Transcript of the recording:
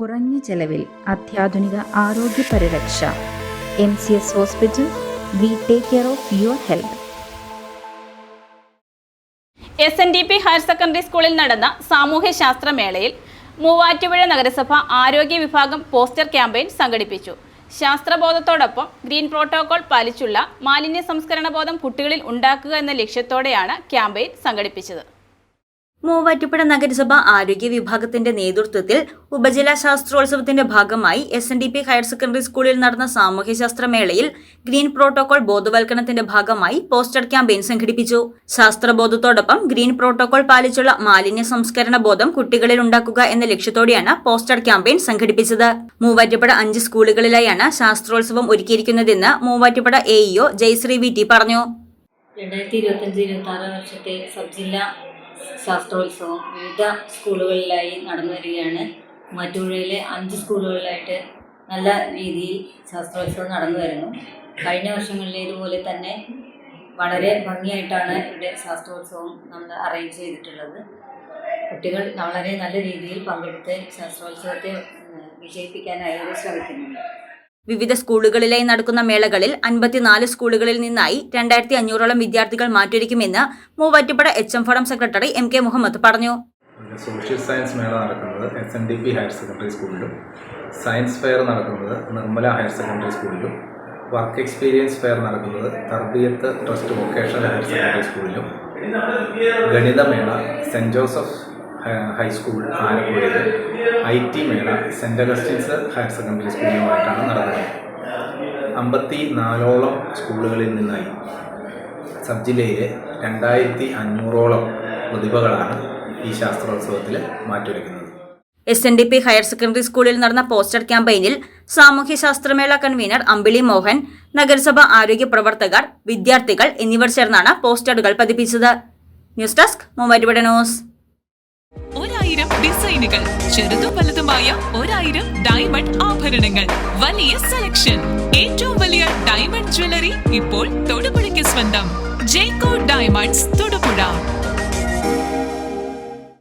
കുറഞ്ഞ ചെലവിൽ അത്യാധുനിക ആരോഗ്യ പരിരക്ഷ. M C S hospital we take care of your health. S N D P higher secondary സ്കൂളിൽ നടന്ന സാമൂഹ്യശാസ്ത്ര മേളയിൽ മൂവാറ്റുപുഴ നഗരസഭ ആരോഗ്യ വിഭാഗം പോസ്റ്റർ ക്യാമ്പയിൻ സംഘടിപ്പിച്ചു. ശാസ്ത്രബോധത്തോടൊപ്പം ഗ്രീൻ പ്രോട്ടോകോൾ പാലിച്ചുള്ള മാലിന്യ സംസ്കരണ ബോധം കുട്ടികളിൽ ഉണ്ടാക്കുക എന്ന ലക്ഷ്യത്തോടെയാണ് ക്യാമ്പയിൻ സംഘടിപ്പിച്ചത്. മൂവാറ്റുപുഴ നഗരസഭ ആരോഗ്യ വിഭാഗത്തിന്റെ നേതൃത്വത്തിൽ ഉപജില്ലാ ശാസ്ത്രോത്സവത്തിന്റെ ഭാഗമായി S N D P higher secondary സ്കൂളിൽ നടന്ന സാമൂഹ്യശാസ്ത്ര മേളയിൽ ഗ്രീൻ പ്രോട്ടോകോൾ ബോധവൽക്കരണത്തിന്റെ ഭാഗമായി പോസ്റ്റർ ക്യാമ്പയിൻ സംഘടിപ്പിച്ചു. ശാസ്ത്രബോധത്തോടൊപ്പം ഗ്രീൻ പ്രോട്ടോകോൾ പാലിച്ചുള്ള മാലിന്യ സംസ്കരണ ബോധം കുട്ടികളിൽ ഉണ്ടാക്കുക എന്ന ലക്ഷ്യത്തോടെയാണ് പോസ്റ്റർ ക്യാമ്പയിൻ സംഘടിപ്പിച്ചത്. മൂവാറ്റുപുഴ അഞ്ച് സ്കൂളുകളിലായാണ് ശാസ്ത്രോത്സവം ഒരുക്കിയിരിക്കുന്നതെന്ന് Muvattupuzha AEO EO Jayasree V T പറഞ്ഞു. രണ്ടായിരത്തി ഇരുപത്തഞ്ച് ഇരുപത്തി ആറ് വർഷത്തെ സബ് ജില്ലാ ശാസ്ത്രോത്സവം. വിവിധ സ്കൂളുകളിലായി നടന്നു വരികയാണ്. മൂവാറ്റുപുഴയിലെ അഞ്ച് സ്കൂളുകളിലായിട്ട് നല്ല രീതിയിൽ ശാസ്ത്രോത്സവം നടന്നു വരുന്നു. കഴിഞ്ഞ വർഷങ്ങളിലേതുപോലെ തന്നെ വളരെ ഭംഗിയായിട്ടാണ് ഇവിടെ ശാസ്ത്രോത്സവം നമ്മൾ അറേഞ്ച് ചെയ്തിട്ടുള്ളത്. കുട്ടികൾ വളരെ നല്ല രീതിയിൽ പങ്കെടുത്ത് ശാസ്ത്രോത്സവത്തെ വിജയിപ്പിക്കാനായി ശ്രമിക്കുന്നുണ്ട്. വിവിധ സ്കൂളുകളിലായി നടക്കുന്ന മേളകളിൽ അൻപത്തിനാല് സ്കൂളുകളിൽ നിന്നായി രണ്ടായിരത്തി അഞ്ഞൂറോളം വിദ്യാർത്ഥികൾ മാറ്റൊരുക്കുമെന്ന് Muvattupuzha H M forum secretary M K Muhammad പറഞ്ഞു. സോഷ്യൽ സയൻസ് മേള നടക്കുന്നത് S N D P higher secondary സ്കൂളിലും സയൻസ് ഫെയർ നടക്കുന്നത് നിർമ്മല ഹയർ സെക്കൻഡറി സ്കൂളിലും വർക്ക് എക്സ്പീരിയൻസ് ഫെയർ നടക്കുന്നത് Tarbiyath trust vocational higher secondary സ്കൂളിലും ഗണിതമേള സെന്റ് ജോസഫ് ഹൈസ്കൂൾ ആലപ്പുഴയിൽ ഐ ടി മേള സെന്റ് അഗസ്റ്റിൻസ് ഹയർ സെക്കൻഡറി സ്കൂളുമായിട്ടാണ് നടന്നത്. അമ്പത്തി നാലോളം സ്കൂളുകളിൽ നിന്നായി. സബ് ജില്ലയിലെ രണ്ടായിരത്തി അഞ്ഞൂറോളം പ്രതിഭകളാണ് ഈ ശാസ്ത്രോത്സവത്തിൽ മാറ്റൊരുക്കുന്നത്. S N D P higher secondary സ്കൂളിൽ നടന്ന പോസ്റ്റർ ക്യാമ്പയിനിൽ സാമൂഹ്യ ശാസ്ത്രമേള കൺവീനർ അമ്പിളി മോഹൻ നഗരസഭ ആരോഗ്യ പ്രവർത്തകർ വിദ്യാർത്ഥികൾ എന്നിവർ ചേർന്നാണ് പോസ്റ്ററുകൾ പതിപ്പിച്ചത്. News desk Muvattupuzha news. ഒരായിരം ഡിസൈനുകൾ ചെറുതും വലുതുമായ ഒരായിരം ഡയമണ്ട് ആഭരണങ്ങൾ. വലിയ സെലക്ഷൻ ഏറ്റവും വലിയ ഡയമണ്ട് ജ്വല്ലറി ഇപ്പോൾ തൊടുപുഴയ്ക്ക് സ്വന്തം. ജേക്കോ ഡയമണ്ട്സ് തൊടുപുഴ.